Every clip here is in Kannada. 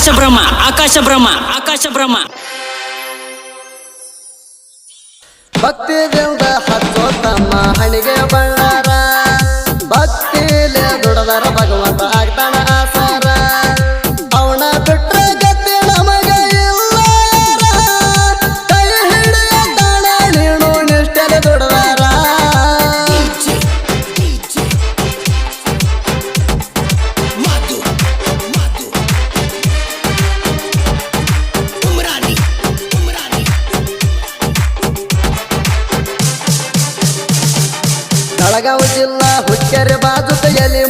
ಆಕಾಶ ಬ್ರಹ್ಮ ಆಕಾಶ ಬ್ರಹ್ಮ ಆಕಾಶ ಬ್ರಹ್ಮ ಭಕ್ತಿ ದೇವದ ಹಚ್ಚೋತಮ್ಮ ಹಣಿಗೆ ಬಳ್ಳಾರ. ಬೆಳಗಾವಿ ಜಿಲ್ಲಾ ಹುಕ್ಕೇರಿ ಬಾಜು ಕೈಯಲ್ಲಿ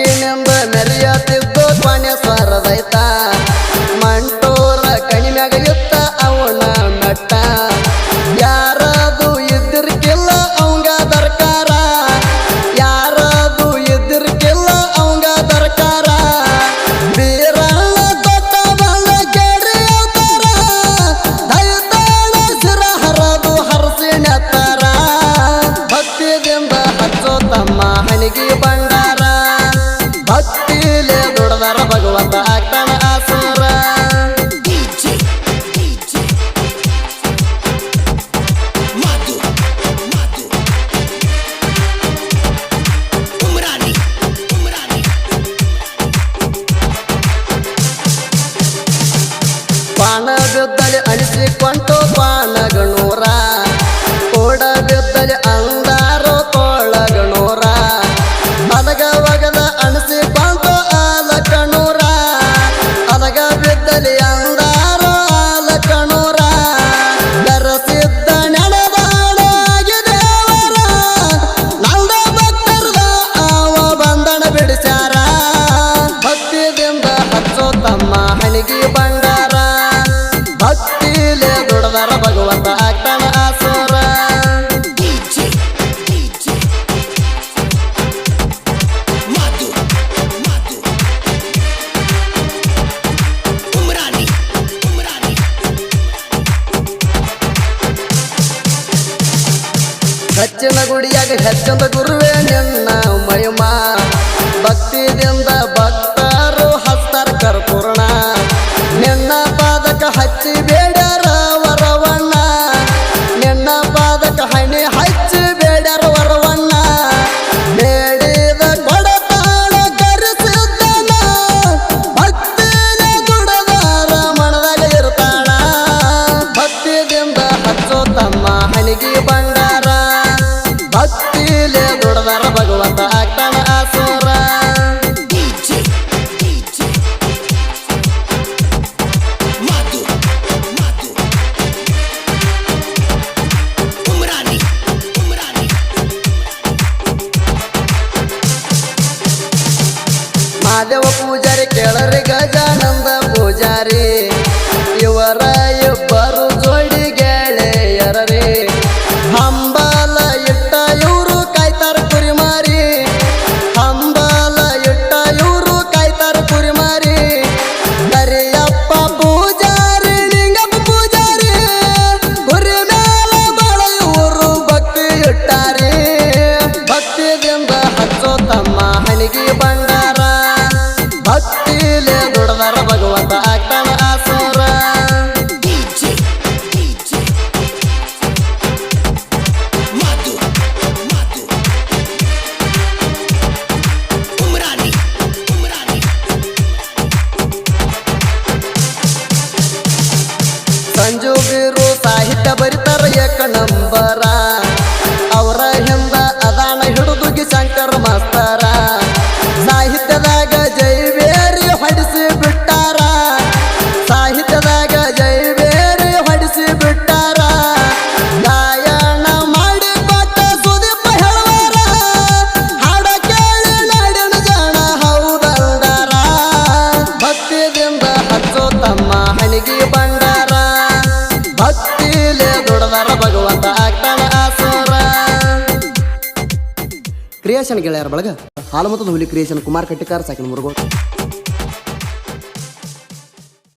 ಹುಟ್ಟಿನೆಂಬ ಮೆರೆಯತ್ತಿದ್ದು ಕೊನೆ ಸ್ವರದೈತ ಬಿದ್ದಲೆ ಅನಿಸಿಕೊಂಡು ಪಾನಗಣೂರ ಓಡ ಬಿದ್ದಲೆ ಅಂದಾರೋ ಕೊಳಗಣೂರ ಅಲಗ ಒಗದ ಅನಿಸಿಕೊಂಡು ಆಲಕಣೂರ. ಅಲಗ ಬಿದ್ದಲೆ ಅಂದಾರೋ ಆಲಕಣೂರ. ಕರಸಿದ್ದ ನಡೆದಾಡಾಗಿದೇವರ ನಂದ ಭಕ್ತರದ ಅವ ಬಂಧನ ಬಿಡಿಸ್ಯಾರ. ಭಕ್ತಿದಿಂದ ಹಚ್ಚೋ ತಮ್ಮ ಹಣಿಗೆ ಬ ಹಚ್ಚಿನ ಗುಡಿಯಾಗ ಹೆಚ್ಚಂದ ಗುರುವೇ ನಿನ್ನ ಮಹಿಮಾ. ಭಕ್ತಿದಿಂದ ಭಕ್ತರು ಹಸ್ತರ ಕರ್ಪೂರ್ಣ. ನಿನ್ನ ಪಾದಕ ಹಚ್ಚಿ ಮಹಾದೇವ ಪೂಜಾರಿ ಕೇಳರಿ ಗಜಾನಂದ back ಭಗವಂತ ಕ್ರಿಯೇಷನ್ ಗೆಳೆಯರ ಬಳಗ ಹಾಲು ಮತ್ತು ಹುಲಿ ಕ್ರಿಯೇಷನ್ ಕುಮಾರ್ ಕಟ್ಟಿಕಾರ ಸಾಕಿನ ಮುರುಗೋಡು